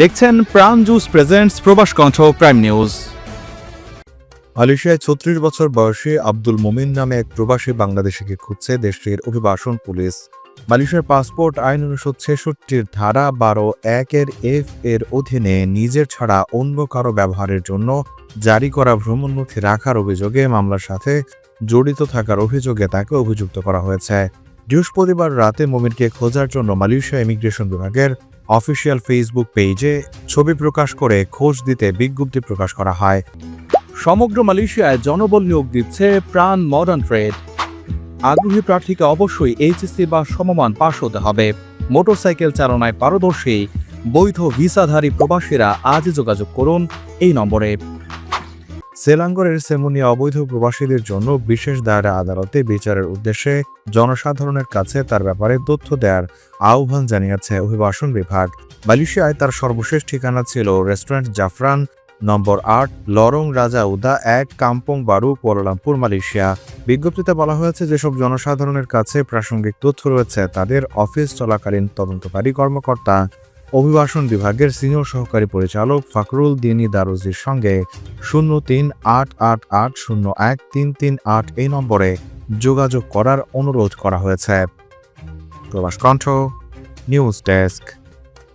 দেখছেন প্রাণ juice presents প্রবাস কণ্ঠ প্রাইম নিউজ মালয়েশিয়ায় ছত্রিশ বছর বয়সী আব্দুল মোমিন নামে এক প্রবাসী বাংলাদেশিকে খুঁজছে দেশটির অভিবাসন পুলিশ। মালয়েশিয়ার পাসপোর্ট আইন উনিশশো ছেষট্টির ধারা বারো একের এফ এর অধীনে নিজের ছাড়া অন্য কারও ব্যবহারের জন্য জারি করা ভ্রমণমুখী রাখার অভিযোগে মামলার সাথে জড়িত থাকার অভিযোগে তাকে অভিযুক্ত করা হয়েছে। বৃহস্পতিবার রাতে মোমিনকে খোঁজার জন্য মালয়েশিয়া ইমিগ্রেশন বিভাগের অফিসিয়াল ফেসবুক পেজে ছবি প্রকাশ করে খোঁজ দিতে বিজ্ঞপ্তি প্রকাশ করা হয়। সমগ্র মালয়েশিয়ায় জনবল নিয়োগ দিচ্ছে প্রাণ মডার্ন ট্রেড আগ্রহী প্রার্থীকে অবশ্যই এইচএসসি বা সমমান পাশ হতে হবে। মোটরসাইকেল চালনায় পারদর্শী, বৈধ ভিসাধারী প্রবাসীরা আজ যোগাযোগ করুন এই নম্বরে। সেলাঙ্গরের সেমুনিয়া অবৈধ প্রবাসীদের জন্য বিশেষ দায়রা আদালতে বিচারের উদ্দেশ্যে জনসাধারণের কাছে তার ব্যাপারে তথ্য দেওয়ার আহ্বান জানিয়েছে অভিবাসন বিভাগ। মালয়েশিয়ায় তার সর্বশেষ ঠিকানা ছিল রেস্টুরেন্ট জাফরান নম্বর আট, লরং রাজা উদা এক, কাম্পং বারু, কুয়ালালামপুর, মালয়েশিয়া। বিজ্ঞপ্তিতে বলা হয়েছে, যেসব জনসাধারণের কাছে প্রাসঙ্গিক তথ্য রয়েছে, তাদের অফিস চলাকালীন তদন্তকারী কর্মকর্তা অভিবাসন বিভাগের সিনিয়র সহকারী পরিচালক ফাকরুল দিনি দারুজির সঙ্গে শূন্য তিন আট আট আট শূন্য এক তিন তিন আট এই নম্বরে যোগাযোগ করার অনুরোধ করা হয়েছে। প্রবাস কণ্ঠ, নিউজ ডেস্ক।